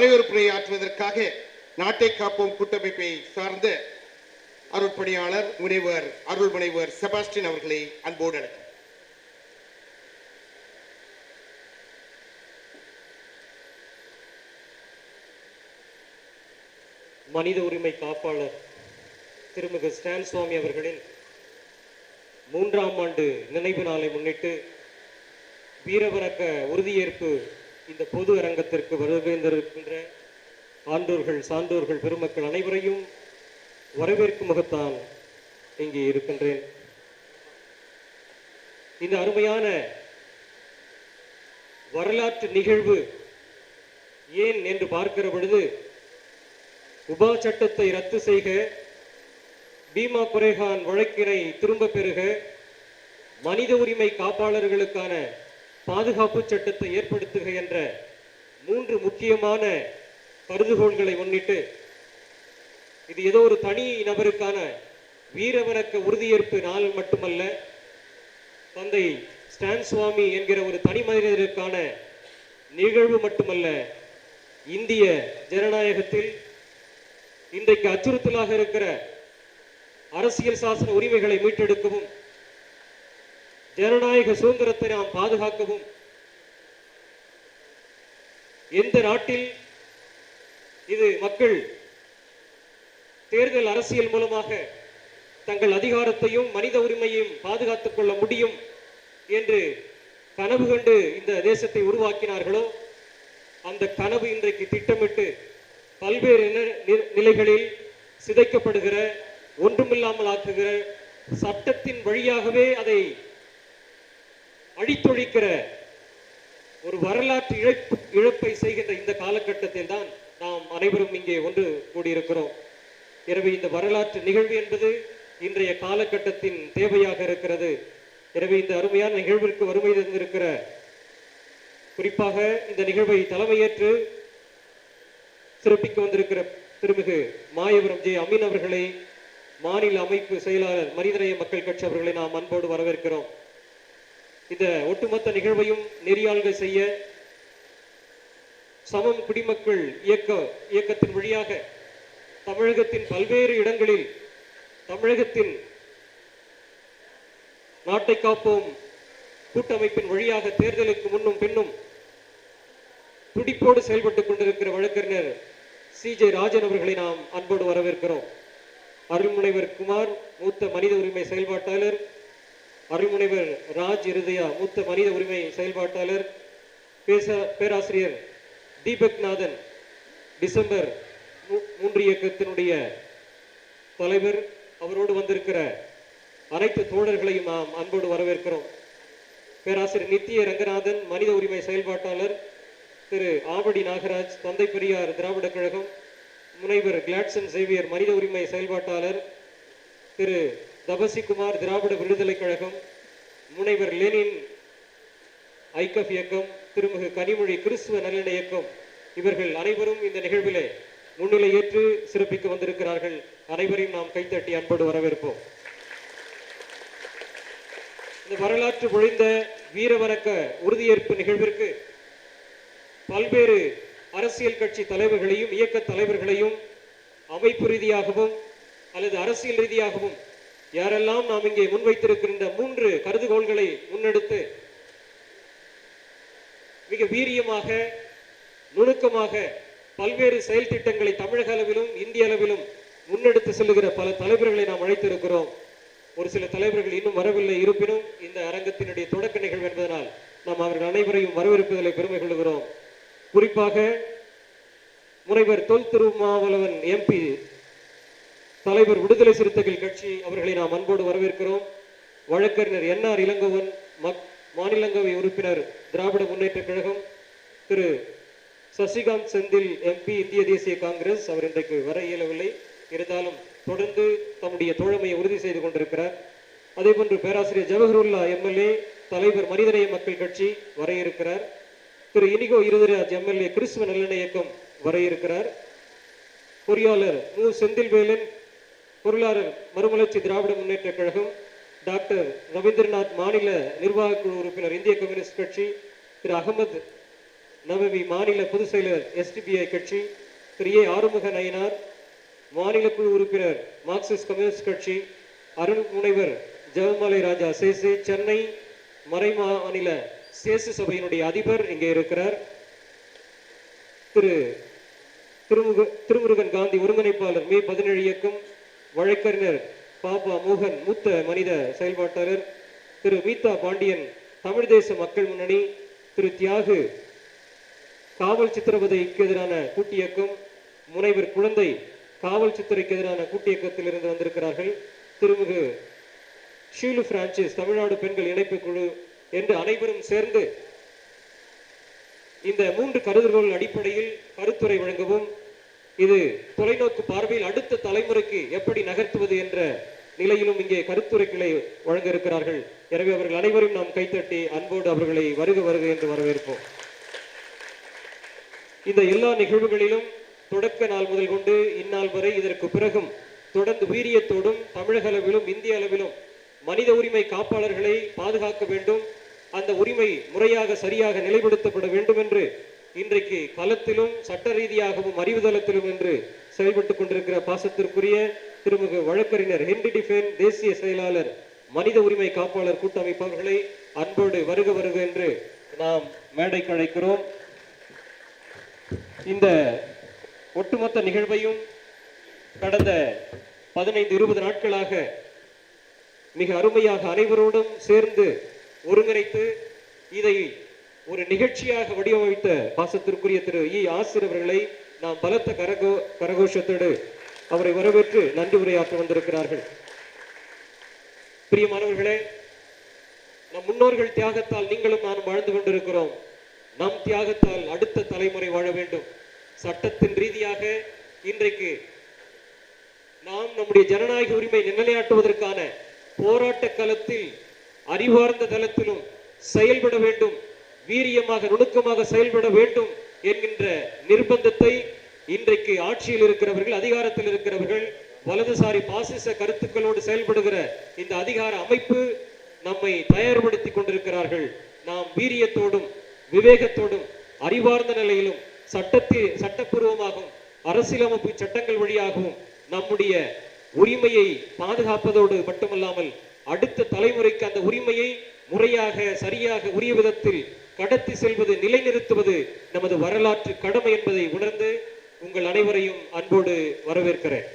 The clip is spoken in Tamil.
வரவேற்புரை ஆற்றுவதற்காக நாட்டை காப்போம் கூட்டமைப்பை சார்ந்த அருட்பணியாளர் முனைவர் அருள் முனைவர் செபாஸ்டின் அவர்களை அன்போடு அழைக்கிறேன் மனித உரிமை காப்பாளர் திருமிகு ஸ்டான் சுவாமி அவர்களின் மூன்றாம் ஆண்டு நினைவு நாளை முன்னிட்டு வீரவணக்க உறுதியேற்பு இந்த பொது அரங்கத்திற்கு வருகின்றிருக்கின்ற ஆண்டோர்கள் சான்றோர்கள் பெருமக்கள் அனைவரையும் வரவேற்கும் முகத்தான் இங்கே இருக்கின்றேன். இந்த அருமையான வரலாற்று நிகழ்வு ஏன் என்று பார்க்கிற பொழுது உபா சட்டத்தை ரத்து செய்க பீமா குரேகான் வழக்கினை திரும்ப பெறுக மனித உரிமை காப்பாளர்களுக்கான பாதுகாப்பு சட்டத்தை ஏற்படுத்துக என்ற மூன்று முக்கியமான கருதுகோள்களை முன்னிட்டு இது ஏதோ ஒரு தனி நபருக்கான வீரவணக்க உறுதியேற்பு நாள் மட்டுமல்ல தந்தை ஸ்டான் சுவாமி என்கிற ஒரு தனி மனிதருக்கான நிகழ்வு மட்டுமல்ல இந்திய ஜனநாயகத்தில் இன்றைக்கு அச்சுறுத்தலாக இருக்கிற அரசியல் சாசன உரிமைகளை மீட்டெடுக்கவும் ஜனநாயக சுதந்திரத்தை நாம் பாதுகாக்கவும். எந்த நாட்டில் இது மக்கள் தேர்தல் அரசியல் மூலமாக தங்கள் அதிகாரத்தையும் மனித உரிமையையும் பாதுகாத்துக் கொள்ள முடியும் என்று கனவு கண்டு இந்த தேசத்தை உருவாக்கினார்களோ அந்த கனவு இன்றைக்கு திட்டமிட்டு பல்வேறு நிலைகளில் சிதைக்கப்படுகிற ஒன்றுமில்லாமல் ஆக்குகிற சட்டத்தின் வழியாகவே அதை அழித்தொழிக்கிற ஒரு வரலாற்று இழப்பு இழப்பை செய்கின்ற இந்த காலகட்டத்தில் தான் நாம் அனைவரும் இங்கே ஒன்று கூடியிருக்கிறோம். எனவே இந்த வரலாற்று நிகழ்வு என்பது இன்றைய காலகட்டத்தின் தேவையாக இருக்கிறது. எனவே இந்த அருமையான நிகழ்விற்கு வறுமை தந்திருக்கிற குறிப்பாக இந்த நிகழ்வை தலைமையேற்று சிறப்பிக்க வந்திருக்கிற திருமிகு மாயவரம் ஜே அமீன் அவர்களை மாநில அமைப்பு செயலாளர் மனிதநேய மக்கள் கட்சி அவர்களை நாம் அன்போடு வரவேற்கிறோம். இந்த ஒட்டுமொத்த நிகழ்வையும் நெறியாள்கள் செய்ய சமம் குடிமக்கள் இயக்க இயக்கத்தின் வழியாக தமிழகத்தின் பல்வேறு இடங்களில் தமிழகத்தின் நாட்டை காப்போம் கூட்டமைப்பின் வழியாக தேர்தலுக்கு முன்னும் பின்னும் துடிப்போடு செயல்பட்டுக் கொண்டிருக்கிற வழக்கறிஞர் சி ஜே ராஜன் அவர்களை நாம் அன்போடு வரவேற்கிறோம். அருள்முனைவர் குமார் மூத்த மனித உரிமை செயல்பாட்டாளர் அருள்முனைவர் ராஜ் இருதயா மூத்த மனித உரிமை செயல்பாட்டாளர் பேச பேராசிரியர் தீபக் நாதன் டிசம்பர் மூ- மூன்று இயக்கத்தினுடைய தலைவர் அவரோடு வந்திருக்கிற அனைத்து தோழர்களையும் நாம் அன்போடு வரவேற்கிறோம். பேராசிரியர் நித்திய ரங்கநாதன் மனித உரிமை செயல்பாட்டாளர் திரு ஆவடி நாகராஜ் தந்தை பெரியார் திராவிட கழகம் முனைவர் கிளாட்சன் சேவியர் மனித உரிமை செயல்பாட்டாளர் திரு தபசிகுமார் திராவிட விடுதலை கழகம் முனைவர் லெனின் ஐக்கப் இயக்கம் திருமிகு கனிமொழி கிறிஸ்துவ நல்லெண்ண இயக்கம் இவர்கள் அனைவரும் இந்த நிகழ்விலே முன்னிலை ஏற்று சிறப்பிக்க வந்திருக்கிறார்கள். அனைவரையும் நாம் கைத்தட்டி அன்போடு வரவேற்போம். இந்த வரலாற்று பொழிந்த வீரவணக்க உறுதியேற்பு நிகழ்விற்கு பல்வேறு அரசியல் கட்சி தலைவர்களையும் இயக்க தலைவர்களையும் அமைப்பு ரீதியாகவும் அல்லது அரசியல் ரீதியாகவும் யாரெல்லாம் நாம் இங்கே முன்வைத்திருக்கின்ற மூன்று கருதுகோள்களை முன்னெடுத்து மிக வீரியமாக நுணுக்கமாக பல்வேறு செயல் திட்டங்களை தமிழக அளவிலும் இந்திய அளவிலும் முன்னெடுத்து செல்லுகிற பல தலைவர்களை நாம் அழைத்திருக்கிறோம். ஒரு சில தலைவர்கள் இன்னும் வரவில்லை. இருப்பினும் இந்த அரங்கத்தினுடைய தொடக்க நிகழ்வு என்பதனால் நாம் அவர்கள் அனைவரையும் வரவேற்பதில் பெருமை கொள்கிறோம். குறிப்பாக முனைவர் தொல் திருமாவளவன் எம்பி தலைவர் விடுதலை சிறுத்தைகள் கட்சி அவர்களை நாம் அன்போடு வரவேற்கிறோம். வழக்கறிஞர் என்ஆர் இளங்கோவன் மக் மாநிலங்களவை உறுப்பினர் திராவிட முன்னேற்ற கழகம் திரு சசிகாந்த் செந்தில் எம்பி இந்திய தேசிய காங்கிரஸ் அவர் இன்றைக்கு வர இயலவில்லை. இருந்தாலும் தொடர்ந்து தம்முடைய தோழமையை உறுதி செய்து கொண்டிருக்கிறார். அதேபோன்று பேராசிரியர் ஜவஹருல்லா எம்எல்ஏ தலைவர் மனிதநேய மக்கள் கட்சி வர இருக்கிறார். திரு இனிகோ இருதராஜ் எம்எல்ஏ கிறிஸ்துவ நல்லெண்ண இயக்கம் வர இருக்கிறார். பொறியாளர் மு. செந்தில்வேலன் பொருளாளர் மறுமலர்ச்சி திராவிட முன்னேற்ற கழகம் டாக்டர் ரவீந்திரநாத் மாநில நிர்வாகக் குழு உறுப்பினர் இந்திய கம்யூனிஸ்ட் கட்சி திரு அகமது நவவி மாநில பொதுச் செயலர் எஸ்டிபிஐ கட்சி திரு ஏ ஆறுமுக நயினார் மாநில குழு உறுப்பினர் மார்க்சிஸ்ட் கம்யூனிஸ்ட் கட்சி அருள் முனைவர் ஜெகமலை ராஜா சேசு சென்னை மறைமாநில சேசு சபையினுடைய அதிபர் இங்கே இருக்கிறார். திரு திருமுக திருமுருகன் காந்தி ஒருங்கிணைப்பாளர் மே பதினேழு இயக்கம் வழக்கறிஞர் பாபா மோகன் மூத்த மனித செயல்பாட்டாளர் திரு மீதா பாண்டியன் தமிழ் தேச மக்கள் முன்னணி திரு தியாகு காவல் சித்திரவதைக்கு எதிரான கூட்டியக்கம் முனைவர் குழந்தை காவல் சித்திரைக்கு எதிரான கூட்டியக்கத்தில் இருந்து வந்திருக்கிறார்கள். திருமிகு ஷீலு பிரான்சிஸ் தமிழ்நாடு பெண்கள் இணைப்பு குழு என்று அனைவரும் சேர்ந்து இந்த மூன்று கருதுகோள் அடிப்படையில் கருத்துரை வழங்கவும் இது தொலைநோக்கு பார்வையில் அடுத்த தலைமுறைக்கு எப்படி நகர்த்துவது என்ற நிலையிலும் இங்கே கருத்துரைகளை வழங்க இருக்கிறார்கள். எனவே அவர்கள் அனைவரும் நாம் கைத்தட்டி அன்போடு அவர்களை வருக வருக என்று வரவேற்போம். இந்த எல்லா நிகழ்வுகளிலும் தொடக்க நாள் முதல் கொண்டு இந்நாள் வரை இதற்கு பிறகும் தொடர்ந்து வீரியத்தோடும் தமிழக அளவிலும் இந்திய அளவிலும் மனித உரிமை காப்பாளர்களை பாதுகாக்க வேண்டும். அந்த உரிமை முறையாக சரியாக நிலைப்படுத்தப்பட வேண்டும் என்று இன்றைக்கு களத்திலும் சட்ட ரீதியாகவும் அறிவுதளத்திலும் என்று செயல்பட்டுக் கொண்டிருக்கிற பாசத்திற்குரிய திருமிகு வழக்கறிஞர் ஹென்ரி டிஃபேன் தேசிய செயலாளர் மனித உரிமை காப்பாளர் கூட்டமைப்பு அவர்களை அன்போடு வருக வருக என்று நாம் மேடைக்கு அழைக்கிறோம் இந்த ஒட்டுமொத்த நிகழ்வையும் கடந்த பதினைந்து இருபது நாட்களாக மிக அருமையாக அனைவரோடும் சேர்ந்து ஒருங்கிணைத்து இதை ஒரு நிகழ்ச்சியாக வடிவமைத்த பாசத்திற்குரிய திரு இ. ஆசிர் அவர்களை நாம் பலத்த கரகோ கரகோஷத்தோடு அவரை வரவேற்று நன்றி உரையாற்ற வந்திருக்கிறார்கள். பிரியமானவர்களே நம் முன்னோர்கள் தியாகத்தால் நீங்களும் நானும் வாழ்ந்து கொண்டிருக்கிறோம். நம் தியாகத்தால் அடுத்த தலைமுறை வாழ வேண்டும். சட்டத்தின் ரீதியாக இன்றைக்கு நாம் நம்முடைய ஜனநாயக உரிமை நிலைநாட்டுவதற்கான போராட்ட களத்தில் அறிவார்ந்த தளத்திலும் செயல்பட வேண்டும். வீரியமாக நுணுக்கமாக செயல்பட வேண்டும் என்கின்ற நிர்பந்தத்தை இன்றைக்கு ஆட்சியில் இருக்கிறவர்கள் அதிகாரத்தில் இருக்கிறவர்கள் வலதுசாரி பாசிச கருத்துக்களோடு செயல்படுகிற இந்த அதிகார அமைப்பு நம்மை தயார்படுத்தி கொண்டிருக்கிறார்கள். நாம் வீரியத்தோடும் விவேகத்தோடும் அறிவார்ந்த நிலையிலும் சட்டத்தில் சட்டப்பூர்வமாகவும் அரசியலமைப்பு சட்டங்கள் வழியாகவும் நம்முடைய உரிமையை பாதுகாப்பதோடு மட்டுமல்லாமல் அடுத்த தலைமுறைக்கு அந்த உரிமையை முறையாக சரியாக உரிய விதத்தில் கடத்தி செல்வது நிலைநிறுத்துவது நமது வரலாற்று கடமை என்பதை உணர்ந்து உங்கள் அனைவரையும் அன்போடு வரவேற்கிறேன்.